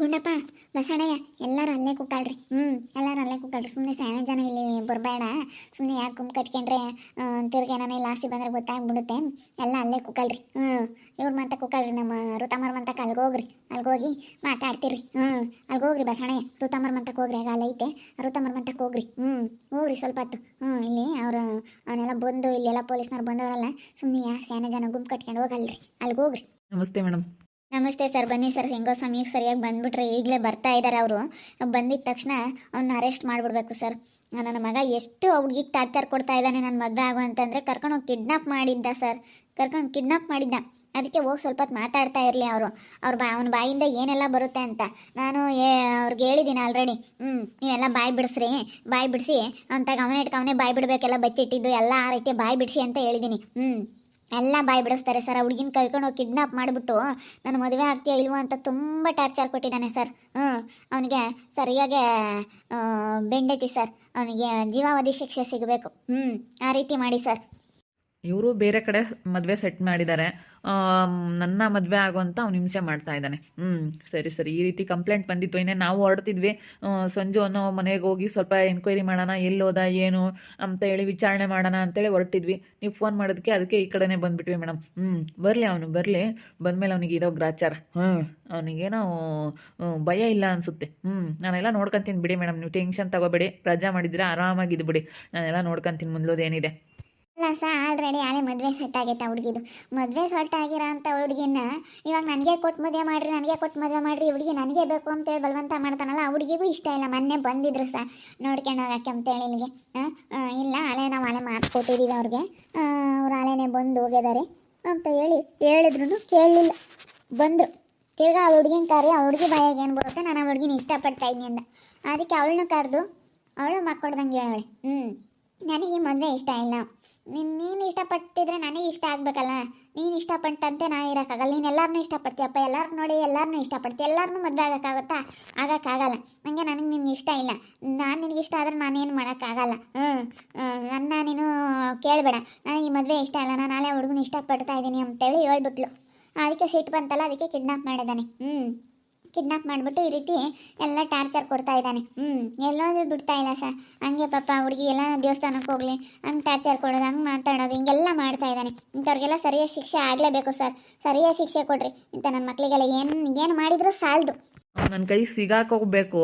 ಗುಂಡಪ್ಪ ಬಸಣಯ್ಯ ಎಲ್ಲರೂ ಅಲ್ಲೇ ಕೂತಾಳ್ರಿ. ಹ್ಞೂ ಎಲ್ಲರೂ ಅಲ್ಲೇ ಕೂತಾಳ್ರಿ. ಸುಮ್ಮನೆ ಸ್ಯಾನ ಜನ ಇಲ್ಲಿ ಬರಬೇಡ. ಸುಮ್ಮನೆ ಯಾಕೆ ಗುಂಪು ಕಟ್ಕೊಂಡ್ರೆ ತಿರ್ಗಿ ನಾನು ಇಲ್ಲಿ ಆಸೆ ಬಂದ್ರೆ ಗೊತ್ತಾಗ್ಬಿಡುತ್ತೆ. ಎಲ್ಲ ಅಲ್ಲೇ ಕೂಕಳ್ರಿ ಹ್ಞೂ ಇವ್ರ ಮಂತ ಕೂಕಳ್ರಿ ನಮ್ಮ ಋತಮರ್ ಮಂತಕ್ಕೆ ಅಲ್ಗೋಗ್ರಿ ಅಲ್ಗೋಗಿ ಮಾತಾಡ್ತೀರಿ. ಹ್ಞೂ ಅಲ್ಗೋಗ್ರಿ ಬಸಣಯ್ಯ ಋತಮರ್ ಮಂತಕ್ಕೆ ಹೋಗ್ರಿ, ಆಗ ಅಲ್ಲೈತೆ ಋತಮರ್ ಮಂತಕ್ಕೆ ಹೋಗ್ರಿ. ಹ್ಞೂ ಹೋಗ್ರಿ ಸ್ವಲ್ಪ ಹೊತ್ತು. ಹ್ಞೂ ಇಲ್ಲಿ ಅವರು ಅವನ್ನೆಲ್ಲ ಬಂದು, ಇಲ್ಲೆಲ್ಲ ಪೊಲೀಸ್ನವ್ರು ಬಂದವರಲ್ಲ ಸುಮ್ಮನೆ ಯಾಕೆ ಸ್ಯಾನ ಜನ ಗುಂಪು ಕಟ್ಕೊಂಡು ಹೋಗಲ್ರಿ. ಅಲ್ಗೋಗ್ರಿ ನಮಸ್ತೆ ಮೇಡಮ್. ನಮಸ್ತೆ ಸರ್, ಬನ್ನಿ ಸರ್. ಹೆಂಗೋ ಸಮಯಕ್ಕೆ ಸರಿಯಾಗಿ ಬಂದ್ಬಿಟ್ರೆ ಈಗಲೇ ಬರ್ತಾ ಇದ್ದಾರೆ ಅವರು. ಬಂದಿದ್ದ ತಕ್ಷಣ ಅವನ್ನ ಅರೆಸ್ಟ್ ಮಾಡಿಬಿಡ್ಬೇಕು ಸರ್. ನನ್ನ ಮಗ ಎಷ್ಟು ಹುಡುಗಿಗೆ ಟಾರ್ಚರ್ ಕೊಡ್ತಾ ಇದ್ದಾನೆ ನನ್ನ ಮಗ ಆಗು ಅಂತಂದರೆ ಕರ್ಕೊಂಡೋಗಿ ಕಿಡ್ನಾಪ್ ಮಾಡಿದ್ದ ಸರ್. ಕರ್ಕೊಂಡು ಕಿಡ್ನಾಪ್ ಮಾಡಿದ್ದ ಅದಕ್ಕೆ ಹೋಗಿ ಸ್ವಲ್ಪ ಹೊತ್ತು ಮಾತಾಡ್ತಾ ಇರಲಿ ಅವರು. ಅವ್ರ ಬಾ, ಅವ್ನ ಬಾಯಿಂದ ಏನೆಲ್ಲ ಬರುತ್ತೆ ಅಂತ. ನಾನು ಏ, ಅವ್ರಿಗೆ ಹೇಳಿದ್ದೀನಿ ಆಲ್ರೆಡಿ ಹ್ಞೂ ನೀವೆಲ್ಲ ಬಾಯಿ ಬಿಡಿಸ್ರಿ. ಬಾಯಿ ಬಿಡಿಸಿ ಅಂತಾಗ ಅವನೇ ಇಟ್ಕ, ಅವನೇ ಬಾಯಿ ಬಿಡಬೇಕೆಲ್ಲ ಬಚ್ಚಿಟ್ಟಿದ್ದು, ಎಲ್ಲ ಆ ರೀತಿ ಬಾಯಿ ಬಿಡಿಸಿ ಅಂತ ಹೇಳಿದ್ದೀನಿ ಹ್ಞೂ ಎಲ್ಲ ಬಾಯಿ ಬಿಡಿಸ್ತಾರೆ ಸರ್. ಹುಡುಗಿನ ಕರ್ಕೊಂಡು ಹೋಗಿ ಕಿಡ್ನಾಪ್ ಮಾಡಿಬಿಟ್ಟು ನಾನು ಮದುವೆ ಆಗ್ತೀಯ ಇಲ್ವೋ? ಅಂತ ತುಂಬ ಟಾರ್ಚರ್ ಕೊಟ್ಟಿದ್ದಾನೆ ಸರ್. ಹ್ಞೂ ಅವನಿಗೆ ಸರಿಯಾಗಿ ಬೆಂಡೈತಿ ಸರ್. ಅವನಿಗೆ ಜೀವಾವಧಿ ಶಿಕ್ಷೆ ಸಿಗಬೇಕು. ಹ್ಞೂ ಆ ರೀತಿ ಮಾಡಿ ಸರ್. ಇವರು ಬೇರೆ ಕಡೆ ಮದುವೆ ಸೆಟ್ ಮಾಡಿದ್ದಾರೆ ನನ್ನ ಮದುವೆ ಅಂತ ಅವ್ನು ಹಿಂಸೆ ಮಾಡ್ತಾ ಇದ್ದಾನೆ. ಹ್ಞೂ ಸರಿ ಸರಿ. ಈ ರೀತಿ ಕಂಪ್ಲೇಂಟ್ ಬಂದಿತ್ತು. ಇನ್ನೇ ನಾವು ಹೊರಡ್ತಿದ್ವಿ. ಸಂಜು ಅನ್ನೋ ಮನೆಗೆ ಹೋಗಿ ಸ್ವಲ್ಪ ಎನ್ಕ್ವೈರಿ ಮಾಡೋಣ ಎಲ್ಲೋದ ಏನು ಅಂತ ಹೇಳಿ ವಿಚಾರಣೆ ಮಾಡೋಣ ಅಂತೇಳಿ ಹೊರಟಿದ್ವಿ. ನೀವು ಫೋನ್ ಮಾಡೋದಕ್ಕೆ ಅದಕ್ಕೆ ಈ ಕಡೆನೇ ಬಂದ್ಬಿಟ್ವಿ ಮೇಡಮ್. ಹ್ಞೂ ಬರಲಿ ಅವನು ಬರಲಿ. ಬಂದಮೇಲೆ ಅವನಿಗೆ ಇದೋ ಗ್ರಾಚಾರ. ಹ್ಞೂ ಅವನಿಗೇನೋ ಭಯ ಇಲ್ಲ ಅನಿಸುತ್ತೆ. ಹ್ಞೂ ನಾನೆಲ್ಲ ನೋಡ್ಕೊಂತೀನಿ ಬಿಡಿ ಮೇಡಮ್. ನೀವು ಟೆನ್ಷನ್ ತಗೋಬೇಡಿ. ರಜಾ ಮಾಡಿದ್ರೆ ಆರಾಮಾಗಿದ್ದು ಬಿಡಿ ನಾನೆಲ್ಲ ನೋಡ್ಕೊಂತೀನಿ. ಮುಂದೋದೇನಿದೆ ಇಲ್ಲ ಸರ್ ಆಲ್ರೆಡಿ ಆಲೆ ಮದುವೆ ಸೆಟ್ ಆಗೈತೆ ಹುಡುಗಿದು. ಮದುವೆ ಸೆಟ್ ಆಗಿರೋ ಅಂತ ಹುಡುಗಿನ ಇವಾಗ ನನಗೆ ಕೊಟ್ಟು ಮದುವೆ ಮಾಡಿರಿ, ನನಗೆ ಕೊಟ್ಟು ಮದುವೆ ಮಾಡಿರಿ ಹುಡುಗಿ ನನಗೆ ಬೇಕು ಅಂತೇಳಿ ಬಲವಂತ ಮಾಡ್ತಾನಲ್ಲ, ಆ ಹುಡುಗಿಗೂ ಇಷ್ಟ ಇಲ್ಲ. ಮೊನ್ನೆ ಬಂದಿದ್ರು ಸಹ ನೋಡ್ಕೊಂಡು ಹೋಗಕ್ಕೆ ಅಂತೇಳಿ ನಿನಗೆ ಇಲ್ಲ ಅಲೆ ನಾವು ಅಲೆ ಮಾತು ಕೊಟ್ಟಿದ್ದೀವಿ ಅವ್ರಿಗೆ ಅವ್ರು ಅಲೆನೇ ಬಂದು ಹೋಗಿದ್ದಾರೆ ಅಂತ ಹೇಳಿ ಹೇಳಿದ್ರು ಕೇಳಲಿಲ್ಲ. ಬಂದರು. ತಿರ್ಗಾ ಆ ಹುಡುಗಿನ ಕರಿ ಆ ಹುಡುಗಿ ಬಾಯಾಗ ಏನು ಬರುತ್ತೆ, ನಾನು ಆ ಹುಡುಗಿನ ಇಷ್ಟಪಡ್ತಾ ಇದ್ದೀನಿ ಅಂದ. ಅದಕ್ಕೆ ಅವಳನ್ನ ಕರೆದು, ಅವಳು ಮಾಡ್ಕೊಡ್ದಂಗೆ ಹೇಳವಳೆ. ಹ್ಞೂ ನನಗೆ ಮದುವೆ ಇಷ್ಟ ಇಲ್ಲ. ನೀನು ನೀನು ಇಷ್ಟಪಟ್ಟಿದ್ರೆ ನನಗೆ ಇಷ್ಟ ಆಗ್ಬೇಕಲ್ಲ? ನೀನು ಇಷ್ಟಪಟ್ಟಂತೆ ನಾನು ಇರೋಕ್ಕಾಗಲ್ಲ. ನೀನು ಎಲ್ಲರನ್ನೂ ಇಷ್ಟಪಡ್ತೀಯಪ್ಪ ಎಲ್ಲರೂ ನೋಡಿ ಎಲ್ಲರನ್ನೂ ಇಷ್ಟಪಡ್ತೀಯ. ಎಲ್ಲರನ್ನೂ ಮದುವೆ ಆಗೋಕ್ಕಾಗುತ್ತಾ? ಆಗೋಕ್ಕಾಗಲ್ಲ. ನನಗೆ ನನಗೆ ನಿನ್ಗೆ ಇಷ್ಟ ಇಲ್ಲ. ನಾನು ನಿನಗೆ ಇಷ್ಟ ಆದರೆ ನಾನೇನು ಮಾಡೋಕ್ಕಾಗಲ್ಲ. ಹ್ಞೂ ನನ್ನ ನೀನು ಕೇಳಬೇಡ. ನನಗೆ ಈ ಮದುವೆ ಇಷ್ಟ ಇಲ್ಲ. ನಾನು ನಾಳೆ ಹುಡುಗನ ಇಷ್ಟಪಡ್ತಾ ಇದ್ದೀನಿ ಅಂತೇಳಿ ಹೇಳ್ಬಿಟ್ಲು. ಅದಕ್ಕೆ ಸಿಟ್ಟು ಬಂತಲ್ಲ, ಅದಕ್ಕೆ ಕಿಡ್ನಾಪ್ ಮಾಡಿದ್ದಾನೆ. ಹ್ಞೂ ಕಿಡ್ನಾಪ್ ಮಾಡಿಬಿಟ್ಟು ಈ ರೀತಿ ಎಲ್ಲ ಟಾರ್ಚರ್ ಕೊಡ್ತಾ ಇದ್ದಾನೆ. ಹ್ಞೂ ಎಲ್ಲಾದರೂ ಬಿಡ್ತಾ ಇಲ್ಲ ಸರ್. ಹಂಗೆ ಪಾಪ ಹುಡುಗಿ ಎಲ್ಲ ದೇವಸ್ಥಾನಕ್ಕೆ ಹೋಗಲಿ, ಹಂಗೆ ಟಾರ್ಚರ್ ಕೊಡೋದು, ಹಂಗೆ ಮಾತಾಡೋದು, ಹಿಂಗೆಲ್ಲ ಮಾಡ್ತಾ ಇದ್ದಾನೆ. ಇಂಥವ್ರಿಗೆಲ್ಲ ಸರಿಯಾದ ಶಿಕ್ಷೆ ಆಗಲೇಬೇಕು ಸರ್. ಸರಿಯಾದ ಶಿಕ್ಷೆ ಕೊಡ್ರಿ. ಇಂಥ ನನ್ನ ಮಕ್ಕಳಿಗೆಲ್ಲ ಏನು ಏನು ಮಾಡಿದರೂ ಸಾಲದು. ನನ್ನ ಕೈ ಸಿಗಾಕೋಗ್ಬೇಕು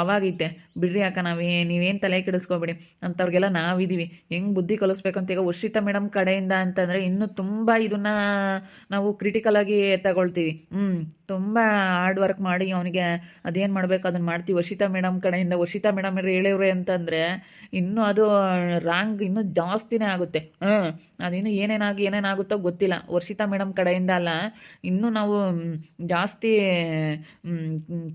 ಆವಾಗೈತೆ ಬಿಡ್ರಿ ಅಕ್ಕ, ನಾವೇ ನೀವೇನು ತಲೆ ಕೆಡಿಸ್ಕೊಬೇಡಿ. ಅಂಥವ್ರಿಗೆಲ್ಲ ನಾವಿದ್ದೀವಿ ಹೆಂಗೆ ಬುದ್ಧಿ ಕಲಿಸ್ಬೇಕಂತ ಈಗ ವರ್ಷಿತಾ ಮೇಡಮ್ ಕಡೆಯಿಂದ ಅಂತಂದರೆ ಇನ್ನೂ ತುಂಬ ಇದನ್ನ ನಾವು ಕ್ರಿಟಿಕಲಾಗಿ ತಗೊಳ್ತೀವಿ. ಹ್ಞೂ ತುಂಬ ಹಾರ್ಡ್ ವರ್ಕ್ ಮಾಡಿ ಅವನಿಗೆ ಅದೇನು ಮಾಡಬೇಕು ಅದನ್ನು ಮಾಡ್ತೀವಿ. ವರ್ಷಿತಾ ಮೇಡಮ್ ಕಡೆಯಿಂದ ವರ್ಷಿತಾ ಮೇಡಮ್ ಹೇಳಿವ್ರೆ ಅಂತಂದರೆ ಇನ್ನೂ ಅದು ರಾಂಗ್ ಇನ್ನೂ ಜಾಸ್ತಿನೇ ಆಗುತ್ತೆ. ಹ್ಞೂ ಅದಿನ್ನೂ ಏನೇನಾಗಿ ಏನೇನಾಗುತ್ತೋ ಗೊತ್ತಿಲ್ಲ. ವರ್ಷಿತಾ ಮೇಡಮ್ ಕಡೆಯಿಂದ ಅಲ್ಲ, ಇನ್ನೂ ನಾವು ಜಾಸ್ತಿ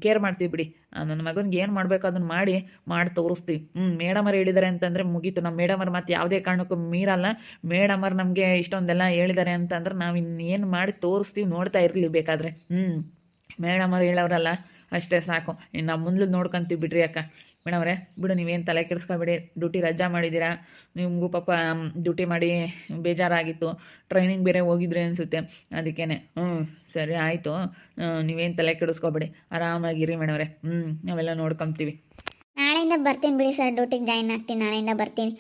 ಕೇರ್ ಮಾಡ್ತೀವಿ ಬಿಡಿ. ನನ್ನ ಮಗನಿಗೆ ಏನು ಮಾಡಬೇಕು ಅದನ್ನು ಮಾಡಿ ಮಾಡಿ ತೋರಿಸ್ತೀವಿ. ಹ್ಞೂ ಮೇಡಮರು ಹೇಳಿದ್ದಾರೆ ಅಂತಂದರೆ ಮುಗೀತು. ನಮ್ಮ ಮೇಡಮರು ಮತ್ತು ಯಾವುದೇ ಕಾರಣಕ್ಕೂ ಮೀರಲ್ಲ. ಮೇಡಮರು ನಮಗೆ ಇಷ್ಟೊಂದೆಲ್ಲ ಹೇಳಿದ್ದಾರೆ ಅಂತಂದ್ರೆ ನಾವು ಇನ್ನೇನು ಮಾಡಿ ತೋರಿಸ್ತೀವಿ, ನೋಡ್ತಾ ಇರಲಿ ಬೇಕಾದರೆ. ಹ್ಞೂ ಮೇಡಮರು ಹೇಳೋರಲ್ಲ, ಅಷ್ಟೇ ಸಾಕು. ಇನ್ನು ಮುಂದೆ ನೋಡ್ಕೊಂತೀವಿ ಬಿಡ್ರಿ ಅಕ್ಕ. ಮೇಡಮ್ರೆ ಬಿಡು ನೀವೇನು ತಲೆ ಕೆಡಿಸ್ಕೊಬೇಡಿ, ಡ್ಯೂಟಿ ರಜಾ ಮಾಡಿದ್ದೀರಾ, ನಿಮಗೂ ಪಾಪ ಡ್ಯೂಟಿ ಮಾಡಿ ಬೇಜಾರಾಗಿತ್ತು ಟ್ರೈನಿಂಗ್ ಬೇರೆ ಹೋಗಿದ್ರಿ ಅನಿಸುತ್ತೆ ಅದಕ್ಕೇ ಹ್ಞೂ ಸರಿ ಆಯಿತು ನೀವೇನು ತಲೆ ಕೆಡಿಸ್ಕೊಬೇಡಿ, ಆರಾಮಾಗಿರಿ ಮೇಡಮ್ರೆ ಹ್ಞೂ ನಾವೆಲ್ಲ ನೋಡ್ಕೊಂತೀವಿ. ನಾಳೆಯಿಂದ ಬರ್ತೀನಿ ಬಿಡಿ ಸರ್ ಡ್ಯೂಟಿಗೆ ಜಾಯಿನ್ ಆಗ್ತೀನಿ, ನಾಳೆಯಿಂದ ಬರ್ತೀನಿ.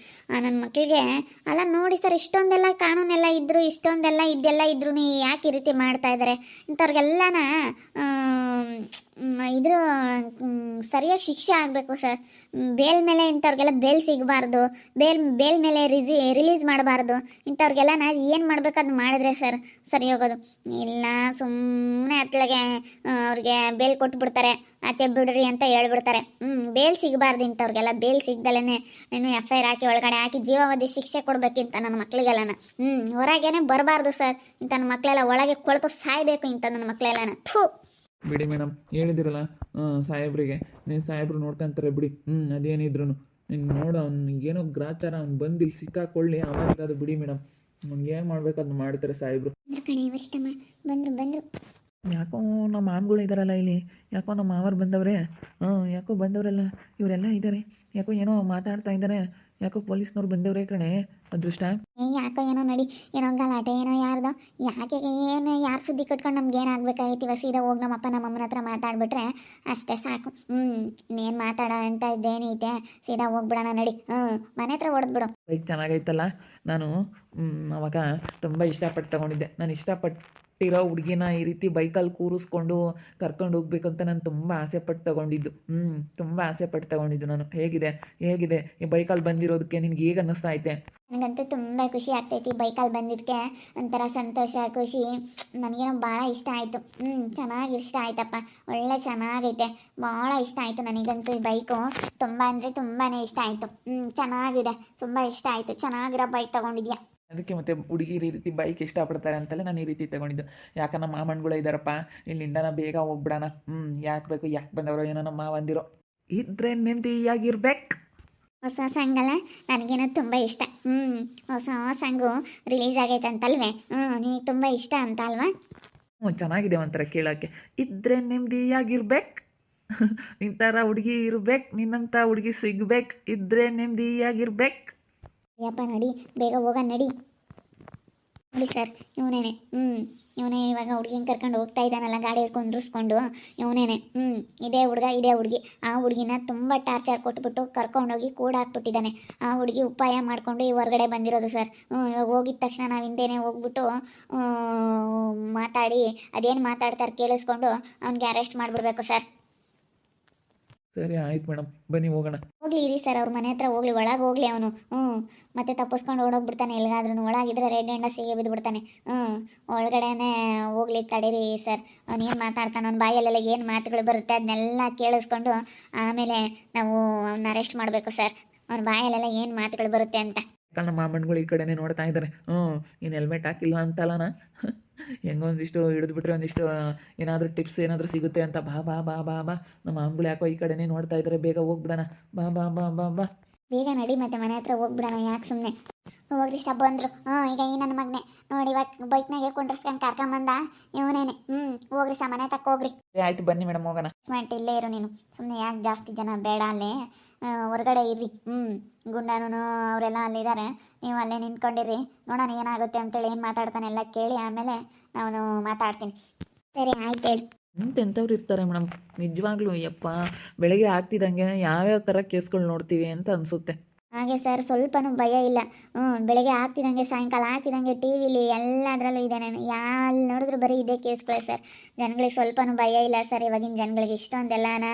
ನನ್ನ ಮಕ್ಕಳಿಗೆ ಅಲ್ಲ ನೋಡಿ ಸರ್, ಇಷ್ಟೊಂದೆಲ್ಲ ಕಾನೂನೆಲ್ಲ ಇದ್ದರು ಇಷ್ಟೊಂದೆಲ್ಲ ಇದೆಲ್ಲ ಇದ್ರು ಯಾಕೆ ಈ ರೀತಿ ಮಾಡ್ತಾ ಇದ್ದಾರೆ ಇಂಥವ್ರಿಗೆಲ್ಲನ ಇದ್ರು ಸರಿಯಾಗಿ ಶಿಕ್ಷೆ ಆಗಬೇಕು ಸರ್. ಬೇಲ್ ಮೇಲೆ ಇಂಥವ್ರಿಗೆಲ್ಲ ಬೇಲ್ ಸಿಗಬಾರ್ದು, ಬೇಲ್ ಬೇಲ್ ಮೇಲೆ ರಿಸಿ ರಿಲೀಸ್ ಮಾಡಬಾರ್ದು. ಇಂಥವ್ರಿಗೆಲ್ಲ ನಾ ಏನು ಮಾಡ್ಬೇಕು ಅದು ಮಾಡಿದ್ರೆ ಸರ್, ಸರಿ ಹೋಗೋದು. ಇಲ್ಲ ಸುಮ್ಮನೆ ಅತ್ಲಾಗೆ ಅವ್ರಿಗೆ ಬೇಲ್ ಕೊಟ್ಬಿಡ್ತಾರೆ, ಆಚೆ ಬಿಡ್ರಿ ಅಂತ ಹೇಳ್ಬಿಡ್ತಾರೆ. ಹ್ಞೂ ಬೇಲ್ ಸಿಗಬಾರ್ದು ಇಂಥವ್ರಿಗೆಲ್ಲ ಬೇಲ್ ಸಿಗ್ದಲೇ ನೀನು ಎಫ್ ಐ ಆರ್ ಹಾಕಿ ಒಳಗಡೆ ಹಾಕಿ ಜೀವಾವಧಿ ಶಿಕ್ಷೆ ಕೊಡಬೇಕಿಂತ ನನ್ನ ಮಕ್ಳಿಗೆಲ್ಲನ. ಹ್ಞೂ ಹೊರಗೇನೆ ಬರಬಾರ್ದು ಸರ್. ಇಂಥ ನನ್ನ ಮಕ್ಕಳೆಲ್ಲ ಒಳಗೆ ಕೊಳ್ತು ಸಾಯ್ಬೇಕು ಇಂಥ ನನ್ನ ಮಕ್ಕಳೆಲ್ಲನ ಥೂ. ಬಿಡಿ ಮೇಡಮ್ ಹೇಳಿದಿರಲ್ಲ ಸಾಹೇಬ್ರಿಗೆ. ನೀನ್ ಸಾಹೇಬ್ರು ನೋಡ್ಕೊಂತಾರೆ ಬಿಡಿ. ಹ್ಞೂ ಅದೇನಿದ್ರು ನೀನು ನೋಡು ಏನೋ ಗ್ರಾಚಾರ ಅವ್ನು ಬಂದಿಲ್ ಇಲ್ಲಿ ಸಿಕ್ಕಾಕೊಳ್ಳಿ ಅವಾಗ ಅದು ಬಿಡಿ ಮೇಡಮ್ ಅವ್ನಿಗೆ ಏನು ಮಾಡ್ಬೇಕು ಅದನ್ನ ಮಾಡ್ತಾರೆ ಸಾಹೇಬ್ರು ಬಂದರು. ಯಾಕೋ ನಮ್ಮ ಮಾಮ್ಗಳು ಇದ್ದಾರಲ್ಲ ಇಲ್ಲಿ. ಯಾಕೋ ನಮ್ಮ ಮಾವರು ಬಂದವ್ರೆ. ಹಾಂ ಯಾಕೋ ಬಂದವರೆಲ್ಲ. ಇವರೆಲ್ಲ ಇದ್ದಾರೆ ಯಾಕೋ ಏನೋ ಮಾತಾಡ್ತಾ ಇದ್ದಾರೆ ಯಾಕೋ ಪೊಲೀಸ್ನವ್ರು ಬಂದವ್ರೆ ಕಣೆ. ಅದೃಷ್ಟ. ಏ ಯಾಕೋ ಏನೋ ನಡಿ. ಏನೋ ಗಲಾಟೆ ಏನೋ ಯಾರ್ದೋ. ಯಾಕೆ ಏನು ಯಾರು ಸುದ್ದಿ ಕಟ್ಕೊಂಡು ನಮ್ಗೆ ಏನಾಗಬೇಕಾಗಿತ್ತು ಇವಾಗ ಸೀದಾ ಹೋಗಿ ನಮ್ಮಪ್ಪ ನಮ್ಮ ಅಮ್ಮನ ಹತ್ರ ಮಾತಾಡ್ಬಿಟ್ರೆ ಅಷ್ಟೇ ಸಾಕು. ಹ್ಞೂ ಇನ್ನೇನು ಮಾತಾಡೋ ಅಂತ ಇದ್ದೇನೈತೆ? ಸೀದಾ ಹೋಗ್ಬಿಡೋಣ ನಡಿ. ಹ್ಞೂ ಮನೆ ಹತ್ರ ಹೊಡೆದ್ಬಿಡು. ಬೈಕ್ ಚೆನ್ನಾಗೈತಲ್ಲ. ನಾನು ಅವಾಗ ತುಂಬ ಇಷ್ಟಪಟ್ಟು ತಗೊಂಡಿದ್ದೆ. ನಾನು ಇಷ್ಟಪಟ್ಟಿರೋ ಹುಡುಗಿನ ಈ ರೀತಿ ಬೈಕಲ್ಲಿ ಕೂರಿಸ್ಕೊಂಡು ಕರ್ಕೊಂಡು ಹೋಗ್ಬೇಕಂತ ನಾನು ತುಂಬ ಆಸೆಪಟ್ಟು ತಗೊಂಡಿದ್ದು. ಹ್ಞೂ ತುಂಬ ಆಸೆಪಟ್ಟು ತಗೊಂಡಿದ್ದು ನಾನು. ಹೇಗಿದೆ? ಹೇಗಿದೆ? ಈ ಬೈಕಲ್ಲಿ ಬಂದಿರೋದಕ್ಕೆ ನಿನ್ಗೆ ಈಗ ಅನ್ನಿಸ್ತಾ ಐತೆ ನನಗಂತೂ ತುಂಬ ಖುಷಿ ಆಗ್ತೈತಿ ಬೈಕಲ್ಲಿ ಬಂದಿದ್ದಕ್ಕೆ. ಒಂಥರ ಸಂತೋಷ, ಖುಷಿ. ನನಗೇನೋ ಭಾಳ ಇಷ್ಟ ಆಯಿತು. ಹ್ಞೂ ಚೆನ್ನಾಗಿ ಇಷ್ಟ ಆಯ್ತಪ್ಪ. ಒಳ್ಳೆ ಚೆನ್ನಾಗೈತೆ. ಭಾಳ ಇಷ್ಟ ಆಯಿತು ನನಗಂತೂ ಈ ಬೈಕು. ತುಂಬ ಅಂದರೆ ತುಂಬಾ ಇಷ್ಟ ಆಯಿತು. ಹ್ಞೂ ಚೆನ್ನಾಗಿದೆ. ತುಂಬ ಇಷ್ಟ ಆಯಿತು. ಚೆನ್ನಾಗಿರೋ ಬೈಕ್ ತೊಗೊಂಡಿದ್ಯಾ? ಅದಕ್ಕೆ ಮತ್ತೆ ಹುಡುಗಿರು ಈ ರೀತಿ ಬೈಕ್ ಇಷ್ಟಪಡ್ತಾರೆ ಅಂತಲೇ ನಾನು ಈ ರೀತಿ ತಗೊಂಡಿದ್ದು. ಯಾಕೆ ನಮ್ಮ ಮಾಮನ್ಗಳು ಇದ್ದಾರಪ್ಪ ಇಲ್ಲಿಂದನ ಬೇಗ ಹೋಗ್ಬಿಡಣ. ಹ್ಞೂ ಯಾಕೆ ಬೇಕು ಯಾಕೆ ಬಂದವರು ಏನೋ ನಮ್ಮ ಮಾವಂದಿರೋ. ಇದ್ರೆ ನೆಮ್ಮದಿಯಾಗಿರ್ಬೇಕು. ಹೊಸ ಸಾಂಗ್ ಅಲ್ಲ ನನಗೇನೋ ತುಂಬ ಇಷ್ಟ. ಹ್ಞೂ ಹೊಸ ಸಾಂಗು ರಿಲೀಸ್ ಆಗೈತೆ ಅಂತಲ್ವೇ ಹ್ಞೂ ನೀ ತುಂಬ ಇಷ್ಟ ಅಂತ ಅಲ್ವಾ ಹ್ಞೂ ಚೆನ್ನಾಗಿದೆ ಒಂಥರ ಕೇಳೋಕ್ಕೆ ಇದ್ರೆ ನೆಮ್ಮದಿಯಾಗಿರ್ಬೇಕು. ನಿನ್ನ ಥರ ಹುಡುಗಿ ಇರ್ಬೇಕು ನಿನ್ನಂಥ ಹುಡುಗಿ ಸಿಗ್ಬೇಕು. ಇದ್ರೆ ನೆಮ್ಮದಿಯಾಗಿರ್ಬೇಕು. ಯಪ್ಪ ನಡಿ, ಬೇಗ ಹೋಗ, ನಡಿ. ನೋಡಿ ಸರ್, ಇವನೇನೆ ಹ್ಞೂ ಇವನೇ ಇವಾಗ ಹುಡುಗಿನ ಕರ್ಕೊಂಡು ಹೋಗ್ತಾ ಇದ್ದಾನಲ್ಲ ಗಾಡಿಯಲ್ಲಿ ಕುಂದ್ರಿಸ್ಕೊಂಡು ಇವನೇನೆ ಹ್ಞೂ ಇದೇ ಹುಡುಗ, ಇದೇ ಹುಡುಗಿ. ಆ ಹುಡುಗಿನ ತುಂಬ ಟಾರ್ಚರ್ ಕೊಟ್ಬಿಟ್ಟು ಕರ್ಕೊಂಡೋಗಿ ಕೂಡ ಹಾಕ್ಬಿಟ್ಟಿದ್ದಾನೆ. ಆ ಹುಡುಗಿ ಉಪಾಯ ಮಾಡಿಕೊಂಡು ಈ ಹೊರಗಡೆ ಬಂದಿರೋದು ಸರ್. ಹ್ಞೂ ಇವಾಗ ಹೋಗಿದ ತಕ್ಷಣ ನಾವು ಹಿಂದೆನೇ ಹೋಗ್ಬಿಟ್ಟು ಮಾತಾಡಿ, ಅದೇನು ಮಾತಾಡ್ತಾರೆ ಕೇಳಿಸ್ಕೊಂಡು ಅವ್ನಿಗೆ ಅರೆಸ್ಟ್ ಮಾಡಿಬಿಡ್ಬೇಕು ಸರ್. ಸರಿ, ಆಯ್ತು ಮೇಡಮ್ ಬನ್ನಿ, ಹೋಗೋಣ. ಹೋಗ್ಲಿ, ಇರಿ ಸರ್, ಅವ್ರ ಮನೆ ಹತ್ರ ಹೋಗ್ಲಿ, ಒಳಗೆ ಹೋಗ್ಲಿ ಅವನು. ಹ್ಞೂ ಮತ್ತೆ ತಪ್ಪಿಸ್ಕೊಂಡು ಓಡೋಗ್ಬಿಡ್ತಾನೆ ಎಲ್ಲಿಗಾದ್ರೂ ಒಳಗಿದ್ರೆ ರೆಡ್ ಎಂಡ ಸಿಗಿ ಬಿದ್ದುಬಿಡ್ತಾನೆ ಹ್ಞೂ ಒಳಗಡೆನೆ ಹೋಗ್ಲಿ, ತಡೀರಿ ಸರ್. ಅವ್ನು ಏನು ಮಾತಾಡ್ತಾನೆ, ಅವ್ನ ಬಾಯಲ್ಲೆಲ್ಲ ಏನು ಮಾತುಗಳು ಬರುತ್ತೆ ಅದನ್ನೆಲ್ಲ ಕೇಳಿಸ್ಕೊಂಡು ಆಮೇಲೆ ನಾವು ಅವ್ನ ಅರೆಸ್ಟ್ ಮಾಡಬೇಕು ಸರ್. ಅವ್ನ ಬಾಯಲ್ಲೆಲ್ಲ ಏನು ಮಾತುಗಳು ಬರುತ್ತೆ ಅಂತ. ಯಾಕಂದ್ರೆ ನಮ್ಮ ಮಾಮನ್ಗಳು ಈ ಕಡೆನೇ ನೋಡ್ತಾ ಇದ್ದಾರೆ ಹ್ಞೂ ಇನ್ನು ಹೆಲ್ಮೆಟ್ ಹಾಕಿಲ್ಲ ಅಂತಲ್ಲನ ಹೆಂಗೋ ಒಂದಿಷ್ಟು ಹಿಡಿದ್ಬಿಟ್ರೆ ಒಂದಿಷ್ಟು ಏನಾದರೂ ಟಿಪ್ಸ್ ಏನಾದರೂ ಸಿಗುತ್ತೆ ಅಂತ ಬಾ ಬಾ ಬಾ ಬಾ ಬಾ. ನಮ್ಮ ಮಾಮಗಳು ಯಾಕೋ ಈ ಕಡೆನೇ ನೋಡ್ತಾ ಇದ್ದಾರೆ ಬೇಗ ಹೋಗ್ಬಿಡೋಣ. ಬಾ ಬಾ ಬಾ ಬಾ ಬಾ. ಬೇಗ ನಡಿ ಮತ್ತೆ ಮನೆ ಹತ್ರ ಹೋಗ್ಬಿಡೋಣ, ಯಾಕೆ ಸುಮ್ಮನೆ ಹೋಗ್ರಿ ಸಬ್ ಅಂದ್ರು. ಹ್ಞೂ ಈಗ ಈ ನನ್ನ ಮಗನೇ. ನೋಡಿ ಇವಾಗ ಬೈಕ್ನಾಗೆ ಕುಂಡ್ರಸ್ಕೊಂಡು ಕರ್ಕೊಂಬಂದ ಇವನೇನೆ. ಹ್ಞೂ ಹೋಗ್ರಿ ಸಾ ಮನೆ ತಕ್ಕ ಹೋಗ್ರಿ. ಆಯ್ತು ಬನ್ನಿ ಮೇಡಮ್ ಹೋಗೋಣ. ಸ್ಮೆಂಟ್ ಇಲ್ಲೇ ಇರು ನೀನು. ಸುಮ್ಮನೆ ಯಾಕೆ ಜಾಸ್ತಿ ಜನ ಬೇಡ ಅಲ್ಲೇ? ಹೊರಗಡೆ ಇರ್ರಿ. ಹ್ಞೂ ಗುಂಡನೂ ಅವರೆಲ್ಲ ಅಲ್ಲಿದ್ದಾರೆ ನೀವು ಅಲ್ಲೇ ನಿಂತ್ಕೊಂಡಿರಿ ನೋಡೋಣ ಏನಾಗುತ್ತೆ ಅಂತೇಳಿ ಏನು ಮಾತಾಡ್ತಾನೆ ಎಲ್ಲ ಕೇಳಿ ಆಮೇಲೆ ನಾನು ಮಾತಾಡ್ತೀನಿ. ಸರಿ ಆಯ್ತು ಹೇಳಿ. ಎಂಥವ್ರು ಇರ್ತಾರೆ ಮೇಡಮ್? ನಿಜವಾಗ್ಲೂ ಯಪ್ಪ ಬೆಳಗ್ಗೆ ಆಗ್ತಿದ್ದಂಗೆ ಯಾವ್ಯಾವ ಥರ ಕೇಸ್ಗಳು ನೋಡ್ತೀವಿ ಅಂತ ಅನಿಸುತ್ತೆ. ಹಾಗೆ ಸರ್ ಸ್ವಲ್ಪನೂ ಭಯ ಇಲ್ಲ. ಹ್ಞೂ ಬೆಳಗ್ಗೆ ಆಗ್ತಿದ್ದಂಗೆ ಸಾಯಂಕಾಲ ಆಗ್ತಿದ್ದಂಗೆ ಟಿ ವಿಲಿ ಎಲ್ಲದರಲ್ಲೂ ಇದೆ ನಾನು. ಯಾಲ್ಲಿ ನೋಡಿದ್ರು ಬರೀ ಇದೇ ಕೇಸ್ಗಳೇ ಸರ್. ಜನಗಳಿಗೆ ಸ್ವಲ್ಪನೂ ಭಯ ಇಲ್ಲ ಸರ್ ಇವಾಗಿನ ಜನಗಳಿಗೆ. ಇಷ್ಟೊಂದೆಲ್ಲನ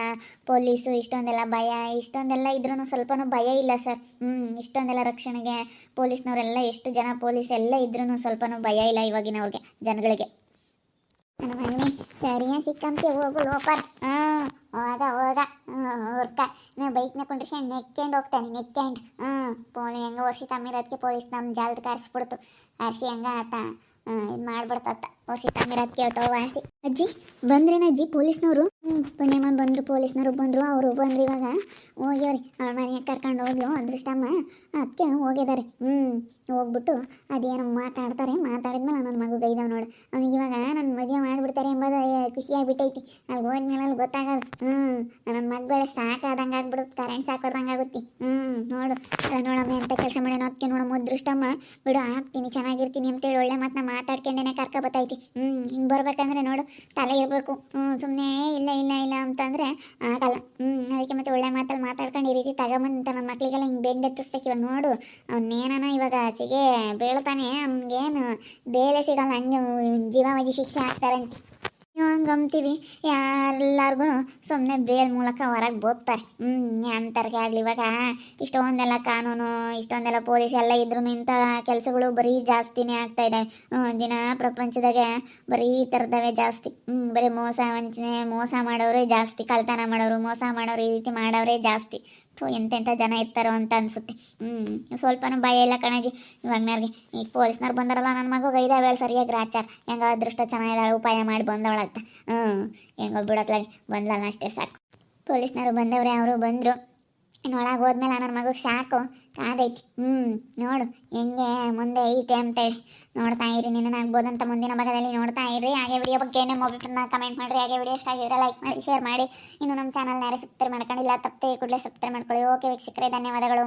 ಪೊಲೀಸು, ಇಷ್ಟೊಂದೆಲ್ಲ ಭಯ, ಇಷ್ಟೊಂದೆಲ್ಲ ಇದ್ರೂ ಸ್ವಲ್ಪನೂ ಭಯ ಇಲ್ಲ ಸರ್. ಹ್ಞೂ ಇಷ್ಟೊಂದೆಲ್ಲ ರಕ್ಷಣೆಗೆ, ಪೊಲೀಸ್ನವರೆಲ್ಲ ಎಷ್ಟು ಜನ ಪೊಲೀಸ್ ಎಲ್ಲ ಇದ್ರೂ ಸ್ವಲ್ಪನೂ ಭಯ ಇಲ್ಲ ಇವಾಗಿನವ್ರಿಗೆ, ಜನಗಳಿಗೆ. ಸರಿಯ, ಸಿಕ್ಕಂತೆ ಹೋಗು, ಲೋಪರ್. ಹಾಂ ಕೊಂಡ್ರೆ ನೆಕ್ಕೊಂಡು ಹೋಗ್ತಾನೆ, ನೆಕ್ಕೊಂಡು. ಹ್ಞೂ ಪೋಲಿ ಹೆಂಗ ಒರ್ಸಿ ತಮ್ಮಿರೋದಕ್ಕೆ ಪೊಲೀಸ್ ನಮ್ಮ ಜಾಲದ ಕರೆಸ್ಬಿಡ್ತು. ಕರ್ಸಿ ಹೆಂಗೆ ಆತ? ಇದು ಮಾಡ್ಬಿಡ್ತತ್ತ ಒರ್ಸಿ ತಮ್ಮಿರೋದಕ್ಕೆ ಹೊಟ್ಟೋ ವಾಸಿ. ಅಜ್ಜಿ ಬಂದ್ರೇನ ಅಜ್ಜಿ ಪೊಲೀಸ್ನವರು? ಹ್ಞೂ ಪುಣ್ಯಮ್ಮ ಬಂದರು, ಪೊಲೀಸ್ನವರು ಬಂದರು, ಅವರು ಬಂದ್ರು ಇವಾಗ. ಹೋಗ್ಯವ್ರಿ ಅವ್ರ ಮನೆಗೆ ಕರ್ಕೊಂಡು ಹೋಗ್ಲು ಅದೃಷ್ಟಮ್ಮ. ಅದಕ್ಕೆ ಹೋಗಿದ್ದಾರೆ ಹ್ಞೂ, ಹೋಗ್ಬಿಟ್ಟು ಅದೇನೋ ಮಾತಾಡ್ತಾರೆ. ಮಾತಾಡಿದ್ಮೇಲೆ ನನ್ನ ಮಗು ಗೈದವ್ ನೋಡು. ಅವ್ನಿಗೆ ಇವಾಗ ನನ್ನ ಮದುವೆ ಮಾಡಿಬಿಡ್ತಾರೆ ಎಂಬುದು ಖುಷಿಯಾಗ್ಬಿಟ್ಟೈತಿ ಅಲ್ಲಿ ಹೋದ್ಮೇಲೆ ಅಲ್ಲಿ ಗೊತ್ತಾಗದು ಹ್ಞೂ ನನ್ನ ಮಗಳ ಸಾಕಾದಂಗೆ ಆಗ್ಬಿಡುತ್ತೆ ಕರೆಂಟ್ ಸಾಕೊಡ್ದಂಗೆ ಆಗುತ್ತೆ. ಹ್ಞೂ, ನೋಡು. ನೋಡಮ್ಮ, ಎಂತ ಕೆಲಸ ಮಾಡೋಣ ಅದಕ್ಕೆ ನೋಡಮ್ಮ, ಅದೃಷ್ಟಮ್ಮ. ಬಿಡು, ಹಾಕ್ತೀನಿ, ಚೆನ್ನಾಗಿರ್ತೀನಿ ಅಂತೇಳಿ ಒಳ್ಳೆ ಮಾತನ್ನ ಮಾತಾಡ್ಕೊಂಡೇನೆ ಕರ್ಕ ಬತ್ತೈತಿ. ಹ್ಞೂ, ಹಿಂಗೆ ಬರ್ಬೇಕಂದ್ರೆ ನೋಡು, ತಲೆ ಇರಬೇಕು. ಹ್ಞೂ ಸುಮ್ಮನೆ ಇಲ್ಲ ಇಲ್ಲ ಇಲ್ಲ ಅಂತಂದರೆ ಆಗಲ್ಲ ಅದಕ್ಕೆ ಮತ್ತೆ ಒಳ್ಳೆ ಮಾತಲ್ಲಿ ಮಾತಾಡ್ಕೊಂಡು ಈ ರೀತಿ ತಗೊಂಬಂತ ನನ್ನ ಮಕ್ಕಳಿಗೆಲ್ಲ ಹಿಂಗೆ ಬೆಂಡ್ ಎತ್ತಿಸ್ಬೇಕು ಇವಾಗ ನೋಡು. ಅವ್ನೇನ ಇವಾಗ ಸಿಗೆ ಬೀಳ್ತಾನೆ, ಅವನಿಗೇನು ಬೇಲೆ ಸಿಗಲ್ಲ, ಹಂಗೆ ಜೀವಾವಧಿ ಶಿಕ್ಷೆ ಹಾಕ್ತಾರಂತೆ ಹಂಗೆ ಅಂತೀವಿ ಎಲ್ಲರಿಗೂ ಸುಮ್ಮನೆ ಬೇಲ್ ಮೂಲಕ ಹೊರಗೆ ಬೋಗ್ತಾರೆ. ಹ್ಞೂ ಅಂತರ್ಗೆ ಆಗಲಿ ಇವಾಗ. ಇಷ್ಟೊಂದೆಲ್ಲ ಕಾನೂನು, ಇಷ್ಟೊಂದೆಲ್ಲ ಪೊಲೀಸ್ ಎಲ್ಲ ಇದ್ರೂ ಇಂಥ ಕೆಲಸಗಳು ಬರೀ ಜಾಸ್ತಿನೇ ಆಗ್ತಾ ಇದ್ದಾವೆ ದಿನ ಪ್ರಪಂಚದಾಗ ಬರೀ ಈ ಥರದವೇ ಜಾಸ್ತಿ. ಹ್ಞೂ ಬರೀ ಮೋಸ ವಂಚನೆ, ಮೋಸ ಮಾಡೋರೇ ಜಾಸ್ತಿ, ಕಳ್ತನ ಮಾಡೋರು, ಮೋಸ ಮಾಡೋರು ಈ ರೀತಿ ಮಾಡೋರೇ ಜಾಸ್ತಿ. ಎಂತೆಂಥ ಜನ ಇರ್ತಾರೋ ಅಂತ ಅನಿಸುತ್ತೆ. ಹ್ಞೂ ಸ್ವಲ್ಪನೂ ಭಯ ಇಲ್ಲ ಕಣಜಿ. ಇವಾಗ್ನವ್ರಿಗೆ ಈಗ ಪೊಲೀಸ್ನವ್ರು ಬಂದಾರಲ್ಲ ನನ್ನ ಮಗು ಗೈದಾವೇಳ ಸರಿಯಾಗಿ ರಾಚಾರ್. ಹೆಂಗ ಅದೃಷ್ಟ ಚೆನ್ನಾಗಿದ್ದಾಳೆ ಉಪಾಯ ಮಾಡಿ ಬಂದವಳತ್ತ ಹ್ಞೂ ಹೆಂಗೋ ಬಿಡೋತ್ಲಾಗಿ ಬಂದ್ಲಲ್ಲ ಅಷ್ಟೇ ಸಾಕು. ಪೊಲೀಸ್ನವರು ಬಂದವ್ರೆ, ಅವರು ಬಂದರು. ಒಳಗೆ ಹೋದ್ಮೇಲೆ ನನ್ನ ಮಗು ಸಾಕು. ಕಾದೈತಿ. ಹ್ಞೂ ನೋಡು. ಹೆಂಗೆ ಮುಂದೆ ಐತೆ ಅಂತೇಳಿ ನೋಡ್ತಾ ಇರಿ. ನಿನ್ನ ಆಗ್ಬೋದಂತ ಮುಂದಿನ ಭಾಗದಲ್ಲಿ ನೋಡ್ತಾ ಇರಿ. ಹಾಗೆ ವಿಡಿಯೋ ಬಗ್ಗೆ ಏನೇ ಮೊಬೈಲ್ನ ಕಮೆಂಟ್ ಮಾಡಿರಿ. ಹಾಗೆ ವಿಡಿಯೋ ಇಷ್ಟ ಆಗಿದ್ರೆ ಲೈಕ್ ಮಾಡಿ ಶೇರ್ ಮಾಡಿ. ಇನ್ನು ನಮ್ಮ ಚಾನಲ್ನ ಯಾರೇ ಸಬ್ಸ್ಕ್ರೈಬ್ ಮಾಡ್ಕೊಂಡಿಲ್ಲ, ತಪ್ಪದೆ ಕೂಡಲೇ ಸಬ್ಸ್ಕ್ರೈಬ್ ಮಾಡ್ಕೊಳ್ಳಿ. ಓಕೆ ವೀಕ್ಷಕರೇ, ಧನ್ಯವಾದಗಳು.